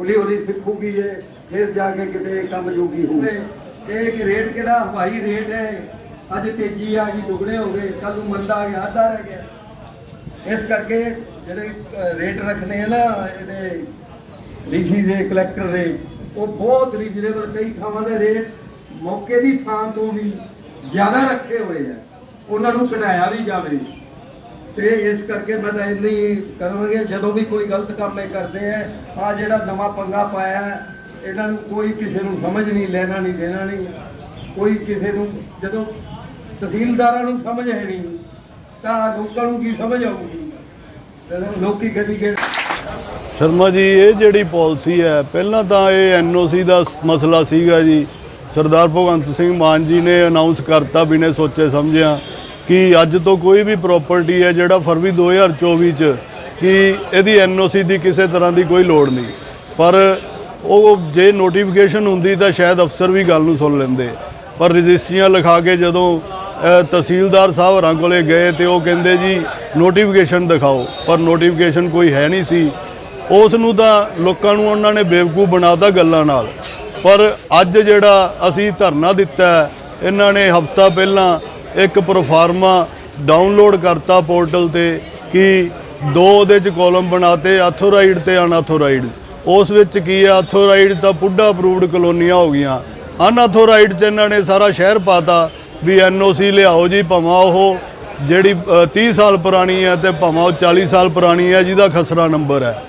ਹੌਲੀ ਹੌਲੀ ਸਿੱਖੂਗੀ ਇਹ ਫਿਰ ਜਾ ਕੇ ਕਿਤੇ ਕੰਮ ਜੋਗੀ ਹੋਵੇ ਇਹ ਰੇਟ ਕਿਹੜਾ? ਹਵਾਈ ਰੇਟ ਹੈ ਅੱਜ ਤੇਜ਼ੀ ਆ ਗਈ, ਦੁੱਗਣੇ ਹੋ ਗਏ। ਕੱਲ ਨੂੰ ਮੰਦਾ ਆ ਗਿਆ, ਅੱਧਾ ਰਹਿ ਗਿਆ। ਇਸ ਕਰਕੇ ਜਿਹੜੇ ਰੇਟ ਰੱਖਣੇ ਆ ਨਾ, ਇਹਦੇ ਡੀਸੀ ਦੇ, ਕਲੈਕਟਰ ਦੇ, ਉਹ ਬਹੁਤ ਰੀਜ਼ਨੇਬਲ ਕਈ ਥਾਵਾਂ ਦੇ ਰੇਟ ਮੌਕੇ ਦੀ ਥਾਂ ਤੋਂ ਵੀ ਜ਼ਿਆਦਾ ਰੱਖੇ ਹੋਏ ਆ। ਉਹਨਾਂ ਨੂੰ ਘਟਾਇਆ ਵੀ ਜਾਵੇ। ਤੇ ਇਸ ਕਰਕੇ ਮੈਂ ਤਾਂ ਇੰਨੀ ਕਰਾਂਗੇ, ਜਦੋਂ ਵੀ ਕੋਈ ਗਲਤ ਕੰਮ ਇਹ ਕਰਦੇ ਆ ਆ ਜਿਹੜਾ ਨਵਾਂ ਪੰਗਾ ਪਾਇਆ, ਇਹਨਾਂ ਨੂੰ ਕੋਈ ਕਿਸੇ ਨੂੰ ਸਮਝ ਨਹੀਂ, ਲੈਣਾ ਨਹੀਂ, ਦੇਣਾ ਨਹੀਂ। ਕੋਈ ਕਿਸੇ ਨੂੰ, ਜਦੋਂ ਤਹਿਸੀਲਦਾਰਾਂ ਨੂੰ ਸਮਝ ਹੈ ਨਹੀਂ, ਤਾਂ ਲੋਕਾਂ ਨੂੰ ਕੀ ਸਮਝ ਆਊਗੀ? ਲੋਕੀ ਗੱਡੀ ਗਏ ਸ਼ਰਮਾ ਜੀ, ਇਹ ਜਿਹੜੀ ਪਾਲਿਸੀ ਹੈ, ਪਹਿਲਾਂ ਤਾਂ ਇਹ ਐਨਓਸੀ ਦਾ ਮਸਲਾ ਸੀਗਾ ਜੀ। ਸਰਦਾਰ ਭਗਵੰਤ ਸਿੰਘ ਮਾਨ ਜੀ ਨੇ ਅਨਾਉਂਸ ਕਰਤਾ, ਬਿਨੇ ਸੋਚੇ ਸਮਝਿਆ। ਕਿ ਅੱਜ ਤੋਂ ਕੋਈ ਵੀ ਪ੍ਰਾਪਰਟੀ ਹੈ ਜਿਹੜਾ ਫਰਵਰੀ 2024 ਚ ਕਿ ਇਹਦੀ ਐਨਓਸੀ ਦੀ ਕਿਸੇ ਤਰ੍ਹਾਂ ਦੀ ਕੋਈ ਲੋੜ ਨਹੀਂ। ਪਰ ਉਹ ਜੇ ਨੋਟੀਫਿਕੇਸ਼ਨ ਹੁੰਦੀ ਤਾਂ ਸ਼ਾਇਦ ਅਫਸਰ ਵੀ ਗੱਲ ਨੂੰ ਸੁਣ ਲੈਂਦੇ। ਪਰ ਰਜਿਸਟਰੀਆਂ ਲਿਖਾ ਕੇ ਜਦੋਂ ਤਹਿਸੀਲਦਾਰ ਸਾਹਿਬ ਹੋਰਾਂ ਕੋਲੇ ਗਏ ਤੇ ਉਹ ਕਹਿੰਦੇ ਜੀ ਨੋਟੀਫਿਕੇਸ਼ਨ ਦਿਖਾਓ। ਪਰ ਨੋਟੀਫਿਕੇਸ਼ਨ ਕੋਈ ਹੈ ਨਹੀਂ ਸੀ। ਉਸ ਨੂੰ ਤਾਂ ਲੋਕਾਂ ਨੂੰ ਉਹਨਾਂ ਨੇ ਬੇਵਕੂਫ ਬਣਾਤਾ ਗੱਲਾਂ ਨਾਲ। ਪਰ ਅੱਜ ਜਿਹੜਾ ਅਸੀਂ ਧਰਨਾ ਦਿੱਤਾ, ਇਹਨਾਂ ਨੇ ਹਫਤਾ ਪਹਿਲਾਂ ਇੱਕ ਪ੍ਰੋਫਾਰਮਾ ਡਾਊਨਲੋਡ ਕਰਤਾ ਪੋਰਟਲ ਤੇ ਕਿ ਦੋ ਉਹਦੇ ਚ ਕਾਲਮ ਬਣਾਤੇ ਆਥੋਰਾਈਡ ਤੇ ਅਨਆਥੋਰਾਈਡ ਉਸ ਵਿੱਚ ਕੀ ਹੈ ਆਥੋਰਾਈਡ ਤਾਂ ਪੁੱਡਾ ਅਪਰੂਵਡ ਕਲੋਨੀਆਂ ਹੋ ਗਈਆਂ। ਅਨਆਥੋਰਾਈਡ ਚ ਇਹਨਾਂ ਨੇ ਸਾਰਾ ਸ਼ਹਿਰ ਪਾਤਾ ਵੀ ਐਨਓਸੀ ਲਿਆਓ ਜੀ ਭਾਵੇਂ ਉਹ ਜਿਹੜੀ ਅ, 30 ਸਾਲ ਪੁਰਾਣੀ ਹੈ ਤੇ ਭਾਵੇਂ ਉਹ 40 ਸਾਲ ਪੁਰਾਣੀ ਹੈ ਜਿਹਦਾ ਖਸਰਾ ਨੰਬਰ ਹੈ।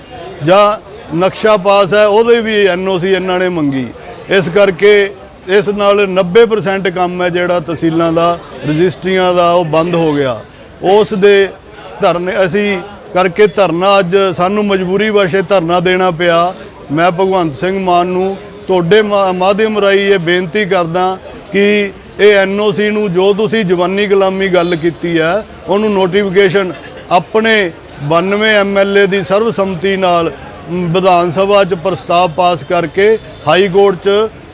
ਜਾਂ ਨਕਸ਼ਾ ਪਾਸ ਹੈ ਉਹਦੇ ਵੀ ਐਨਓਸੀ ਇਹਨਾਂ ਨੇ ਮੰਗੀ। ਇਸ ਕਰਕੇ ਇਸ ਨਾਲ 90% ਕੰਮ ਹੈ ਜਿਹੜਾ ਤਹਿਸੀਲਾਂ ਦਾ, ਰਜਿਸਟਰੀਆਂ ਦਾ, ਉਹ ਬੰਦ ਹੋ ਗਿਆ। ਉਸ ਦੇ ਧਰਨੇ, ਅਸੀਂ ਕਰਕੇ ਧਰਨਾ ਅੱਜ ਸਾਨੂੰ ਮਜਬੂਰੀ ਵਸ਼ੇ ਧਰਨਾ ਦੇਣਾ ਪਿਆ। ਮੈਂ ਭਗਵੰਤ ਸਿੰਘ ਮਾਨ ਨੂੰ ਤੁਹਾਡੇ ਮਾ- ਮਾਧਿਅਮ ਰਾਹੀਂ ਇਹ ਬੇਨਤੀ ਕਰਦਾ ਕਿ ਇਹ ਐਨਓਸੀ ਨੂੰ ਜੋ ਤੁਸੀਂ ਜਵਾਨੀ ਗੁਲਾਮੀ ਗੱਲ ਕੀਤੀ ਹੈ, ਉਹਨੂੰ ਨੋਟੀਫਿਕੇਸ਼ਨ ਆਪਣੇ 92 ਐਮਐਲਏ ਦੀ ਸਰਬਸੰਮਤੀ ਨਾਲ ਵਿਧਾਨ ਸਭਾ 'ਚ ਪ੍ਰਸਤਾਵ ਪਾਸ ਕਰਕੇ, ਹਾਈ ਕੋਰਟ 'ਚ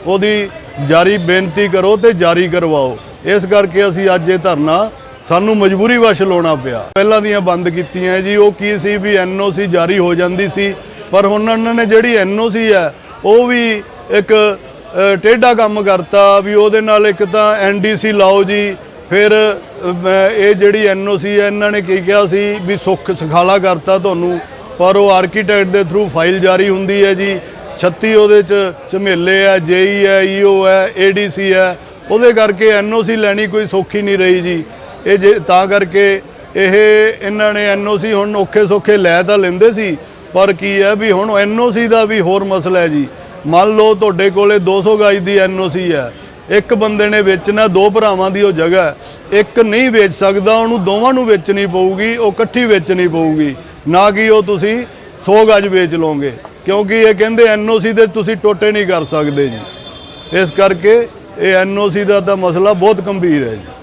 ਉਹਦੀ ਜਾਰੀ ਬੇਨਤੀ ਕਰੋ ਤੇ ਜਾਰੀ ਕਰਵਾਓ। ਇਸ ਕਰਕੇ ਅਸੀਂ ਅੱਜ ਇਹ ਧਰਨਾ ਸਾਨੂੰ ਮਜਬੂਰੀ ਵਸ਼ ਲਾਉਣਾ ਪਿਆ। ਪਹਿਲਾਂ ਦੀਆਂ ਬੰਦ ਕੀਤੀਆਂ ਜੀ ਉਹ ਕੀ ਸੀ ਵੀ ਐਨਓਸੀ ਜਾਰੀ ਹੋ ਜਾਂਦੀ ਸੀ ਪਰ ਹੁਣ ਉਹਨਾਂ ਨੇ ਜਿਹੜੀ ਐਨਓਸੀ ਹੈ ਉਹ ਵੀ ਇੱਕ ਅ, ਟੇਢਾ ਕੰਮ ਕਰਤਾ ਵੀ ਉਹਦੇ ਨਾਲ ਇੱਕ ਤਾਂ ਐਨਡੀਸੀ ਲਾਓ ਜੀ ਫਿਰ ਅ, ਮੈਂ ਇਹ ਜਿਹੜੀ ਐਨਓਸੀ ਹੈ ਇਹਨਾਂ ਨੇ ਕੀ ਕਿਹਾ ਸੀ ਵੀ ਸੁੱਖ ਸਖਾਲਾ ਕਰਤਾ ਤੁਹਾਨੂੰ ਪਰ ਉਹ ਆਰਕੀਟੈਕਟ ਦੇ ਥਰੂ ਫਾਈਲ ਜਾਰੀ ਹੁੰਦੀ ਹੈ ਜੀ 36 ਉਹਦੇ ਚ ਝਮੇਲੇ ਹੈ ਜੇਈ ਹੈ ਈਓ ਹੈ ਏਡੀਸੀ ਹੈ ਉਹਦੇ ਕਰਕੇ ਐਨਓਸੀ ਲੈਣੀ ਕੋਈ ਸੌਖੀ ਨਹੀਂ ਰਹੀ ਜੀ। ਇਹ ਜੇ ਤਾਂ ਕਰਕੇ ਇਹ ਇਹਨਾਂ ਨੇ ਐਨਓਸੀ ਹੁਣ ਔਖੇ ਸੌਖੇ ਲੈ ਤਾਂ ਲੈਂਦੇ ਸੀ, ਪਰ ਕੀ ਹੈ ਵੀ ਹੁਣ ਐਨਓਸੀ ਦਾ ਵੀ ਹੋਰ ਮਸਲਾ ਹੈ ਜੀ। ਮੰਨ ਲਓ ਤੁਹਾਡੇ ਕੋਲੇ 200 ਗਜ ਦੀ ਐਨਓਸੀ ਹੈ। ਇੱਕ ਬੰਦੇ ਨੇ ਵੇਚਣਾ, ਦੋ ਭਰਾਵਾਂ ਦੀ ਉਹ ਜਗ੍ਹਾ ਇੱਕ ਨਹੀਂ ਵੇਚ ਸਕਦਾ, ਉਹਨੂੰ ਦੋਵਾਂ ਨੂੰ ਵੇਚਣੀ ਪਊਗੀ, ਉਹ ਇਕੱਠੀ ਵੇਚਣੀ ਪਊਗੀ। ਨਾ ਕਿ ਉਹ ਤੁਸੀਂ 100 ਗਾਜ਼ ਵੇਚ ਲਓਗੇ। ਕਿਉਂਕਿ ਇਹ ਕਹਿੰਦੇ ਐਨਓਸੀ ਦੇ ਤੁਸੀਂ ਟੋਟੇ ਨਹੀਂ ਕਰ ਸਕਦੇ ਜੀ। ਇਸ ਕਰਕੇ ਇਹ ਐਨਓਸੀ ਦਾ ਤਾਂ ਮਸਲਾ ਬਹੁਤ ਗੰਭੀਰ ਹੈ ਜੀ।